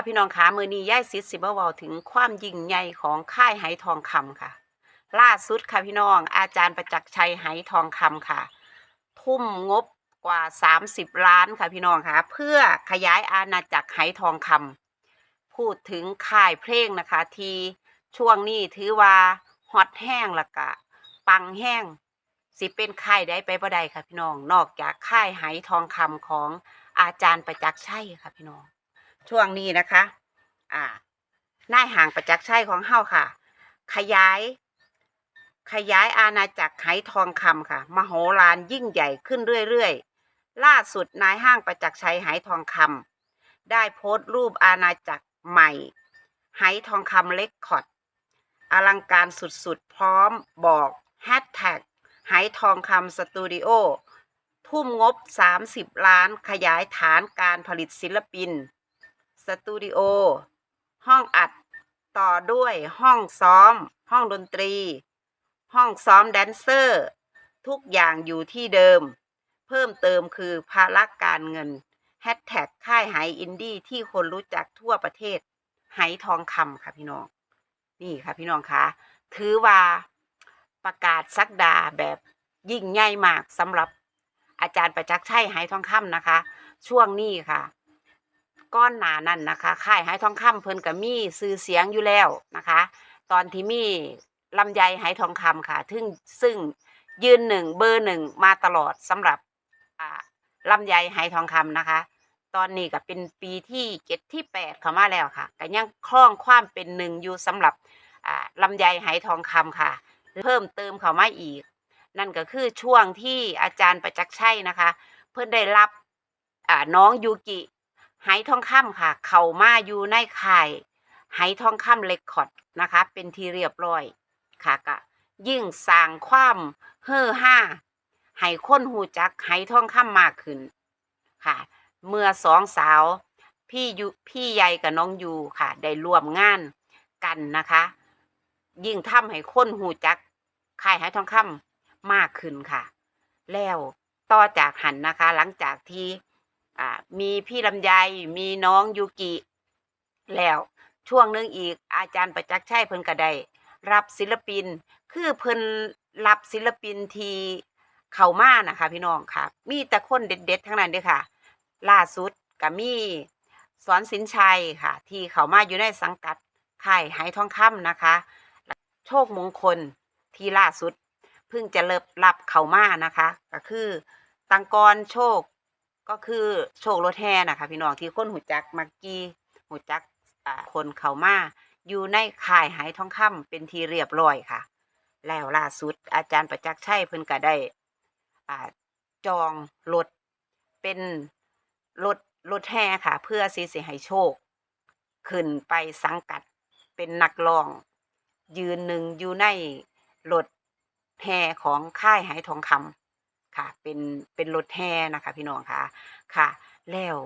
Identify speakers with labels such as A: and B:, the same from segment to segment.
A: ค่ะพี่น้องคะมือนี้ย่ายซิดสิบเว้าถึงความยิ่งใหญ่ของค่ายไหทองคำค่ะ ล่าสุดค่ะพี่น้อง อาจารย์ประจักษ์ชัยไหทองคำค่ะ ทุ่มงบกว่า 30 ล้านค่ะพี่น้องค่ะ เพื่อขยายอาณาจักรไหทองคำพูดถึงค่ายเพลงนะคะที่ช่วงนี้ถือว่าฮอตแห้งละกะ ปังแห้งสิเป็นค่ายได้ไปบ่ได้ค่ะพี่น้อง นอกจากค่ายไหทองคำของอาจารย์ประจักษ์ชัยค่ะพี่น้อง ช่วงนี้นะคะ อ่านายห่างประจักษ์ชัยของเฮาค่ะ ขยาย ขยายอาณาจักรไหทองคำค่ะ มโหฬารยิ่งใหญ่ขึ้นเรื่อยๆ ล่าสุดนายห้างประจักษ์ชัยไหทองคำได้โพสต์รูปอาณาจักรใหม่ไหทองคำเล็กคอดอลังการสุดๆ พร้อมบอกแฮชแท็กไหทองคำสตูดิโอทุ่มงบ 30 ล้านขยายฐานการผลิตศิลปิน สตูดิโอ ห้องอัด ต่อด้วยห้องซ้อม ห้องดนตรี ห้องซ้อมแดนเซอร์ ทุกอย่างอยู่ที่เดิม เพิ่มเติมคือภาระการเงินแฮชแท็กค่ายไหอินดี้ที่คนรู้จักทั่วประเทศไหทองคำค่ะพี่น้อง นี่ค่ะพี่น้องคะถือว่าประกาศสักดาแบบยิ่งใหญ่มากสำหรับอาจารย์ประจักษ์ชัยไหทองคำนะคะ ช่วงนี้ค่ะ ก้อนหนานั่นนะคะค่ายไหทองคำเพิ่นก็มีซื้อเสียงอยู่แล้วนะคะ ตอนที่มีลำไยไหทองคำค่ะซึ่งซึ่งยืนหนึ่งเบอร์หนึ่งมาตลอดสำหรับลำไยไหทองคำนะคะ ตอนนี้ก็เป็นปีที่เจ็ดที่แปดเข้ามาแล้วค่ะก็ยังคล่องความเป็นหนึ่งอยู่สำหรับลำไยไหทองคำค่ะ เพิ่มเติมเข้ามาอีก นั่นก็คือช่วงที่อาจารย์ประจักษ์ชัยนะคะ เพิ่นได้รับน้องยูกิ ไหทองคำค่ะ เข้ามาอยู่ในข่ายไหทองคำเรคคอร์ดนะคะ เป็นที่เรียบร้อยค่ะก็ยิ่งสร้างความเฮ่อห้าให้คนหูจักไหทองคำมากขึ้นค่ะ เมื่อสองสาวพี่ยูพี่ใหญ่กับน้องยูค่ะ ได้ร่วมงานกันนะคะ ยิ่งทำให้คนหูจักค่ายไหทองคำมากขึ้นค่ะ แล้วต่อจากหันนะคะ หลังจากที่ อ่ามีพี่ลำไยมีน้องยูกิแล้วช่วงนึงอีกอาจารย์ประจักษ์ชัยเพิ่นก็ได้รับศิลปิน คือเพิ่นรับศิลปินทีเข้ามานะคะ พี่น้องค่ะ มีแต่คนเด็ดๆทั้งนั้นเด้อค่ะ ล่าสุดก็มีสอนสินชัยค่ะ ที่เข้ามาอยู่ในสังกัดค่ายไหทองคำนะคะ โชคมงคลที่ล่าสุดเพิ่งจะเลิบรับเข้ามานะคะ ก็คือตังกรโชค ก็คือโชครถแห่นะคะพี่น้องที่คนหูจักมักกี้หูจักคนเขามาอยู่ในค่ายหายทองคำเป็นทีเรียบร้อยค่ะ แล้วล่าสุดอาจารย์ประจักษ์ชัยเพิ่นก็ได้จองรถเป็นรถรถแห่ค่ะ เพื่อสิสิให้โชค ขึ้นไปสังกัดเป็นนักร้อง ยืนหนึ่งอยู่ในรถแห่ของค่ายหายทองคำ ค่ะ เป็นเป็นรถแห่นะคะพี่น้องค่ะค่ะ แล้ว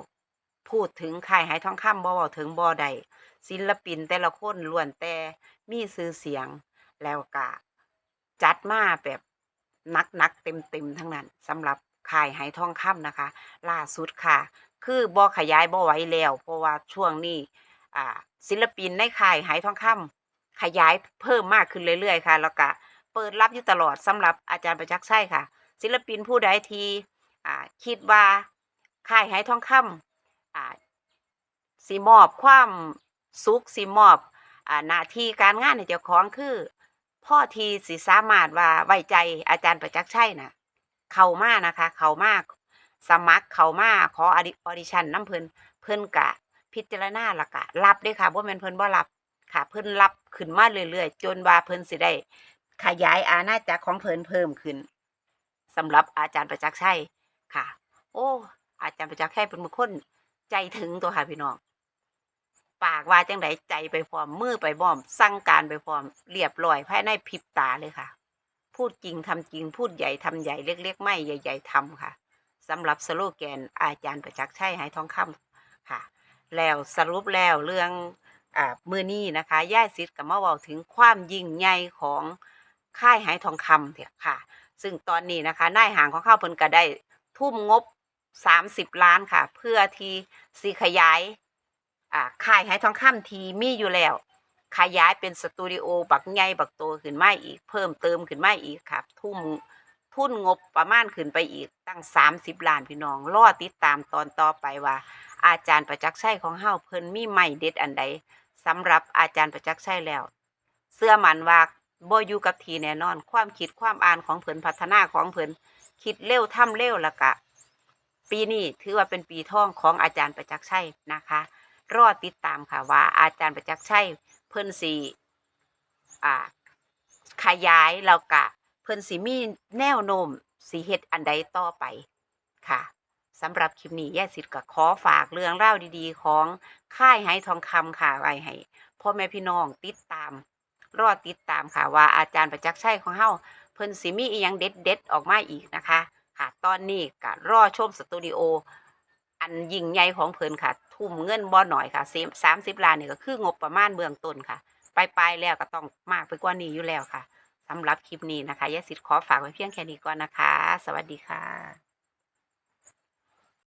A: พูดถึงค่ายไหทองคำบ่าถึงบ่ใดศิลปินแต่ละคนล้วนแต่มีชื่อเสียงแล้วก็จัดมาแบบหนักๆเต็มทั้งนั้นสำหรับค่ายไหทองคำนะคะ ล่าสุดค่ะ คือบ่ขยายบ่ไหวแล้ว เพราะว่าช่วงนี้อ่าศิลปินในค่ายไหทองคำขยายเพิ่มมากขึ้นเรื่อยๆค่ะ แล้วก็เปิดรับอยู่ตลอดสำหรับอาจารย์ประจักษ์ชัยค่ะ ศิลปินผู้ใดที่คิดว่าค่ายไหทองคำอ่าสิมอบความสุขสิมอบหน้าที่การงานให้เจ้าของคือ พ่อทีสิสามารถว่าไว้ใจอาจารย์ประจักษ์ชัยนะเข้ามานะคะ เข้ามาสมัครเข้ามาขอออดิชั่นน้ำเพิ่นเพิ่นกะ พิจารณาละกะ รับด้อค่ะบ่าแม่นเพิ่นบ่รับค่ะ เพิ่นรับขึ้นมาเรื่อยๆ จนว่าเพิ่นสิได้ขยายอาณาจักรของเพิ่นเพิ่มขึ้น สำหรับอาจารย์ประจักษ์ชัยค่ะ โอ้ อาจารย์ประจักษ์ชัยเป็นบุคคลใจถึงตัวค่ะพี่น้อง ปากว่าจังไดใจไปพร้อมมือไปพร้อมสั่งการไปพร้อมเรียบร้อยภายในพริบตาเลยค่ะ พูดจริงทำจริง พูดใหญ่ทำใหญ่เล็กๆไม่ใหญ่ ๆทำค่ะสำหรับสโลแกนอาจารย์ประจักษ์ชัยหายทองคำค่ะ แล้วสรุปแล้วเรื่องอ่ามือนี้นะคะย่าซิดกับมาเว้าถึงความยิ่งใหญ่ของค่ายหายทองคำเถอะค่ะ ซึ่งตอนนี้นะคะนายหางของเข้าเพิ่นก็ได้ทุ่มงบ 30 ล้านค่ะ เพื่อที่สิขยายอ่าค่ายไหทองคำทีมีอยู่แล้ว ขยายเป็นสตูดิโอบักใหญ่บักโตขึ้นมาอีก เพิ่มเติมขึ้นมาอีกครับทุ่มทุนงบประมาณขึ้นไปอีกตั้ง 30 ล้านพี่น้องรอติดตามตอนต่อไปว่า อาจารย์ประจักษ์ชัยของเฮาเพิ่นมีใหม่เด็ดอันใดสำหรับอาจารย์ประจักษ์ชัยแล้ว เสื้อมันว่า บ่อยู่กับทีแน่นอน ความคิดความอ่านของเพิ่นพัฒนาของเพิ่นคิดเร็วทำเร็วล้วก็ปีนี้ถือว่าเป็นปีทองของอาจารย์ประจักษ์ชัยนะคะ รอติดตามค่ะว่า อาจารย์ประจักษ์ชัยเพิ่นสิอ่า ขยายแล้วก็เพิ่นสิมีแนวโน้มสิเฮ็ดอันใดต่อไปค่ะสำหรับคลิปนี้แย่สิทธิ์ก็ขอฝากเรื่องเล่าดีๆ ของค่ายไหทองคำค่ะไว้ให้พ่อแม่พี่น้องติดตาม รอติดตามค่ะว่าอาจารย์ประจักษ์ชัยของเฮาเพิ่นสิมีอีหยังเด็ดๆออกมาอีกนะคะ ค่ะ ตอนนี้ก็รอชมสตูดิโอ อันยิ่งใหญ่ของเพิ่นค่ะ ทุ่มเงินบ่หน่อยค่ะสามสิบล้านนี่ก็คืองบประมาณเบื้องต้นค่ะไปลายๆแล้วก็ต้องมากไปกว่านี้อยู่แล้วค่ะสำหรับคลิปนี้นะคะยายสิทธิ์ขอฝากไว้เพียงแค่นี้ก่อนนะคะ สวัสดีค่ะ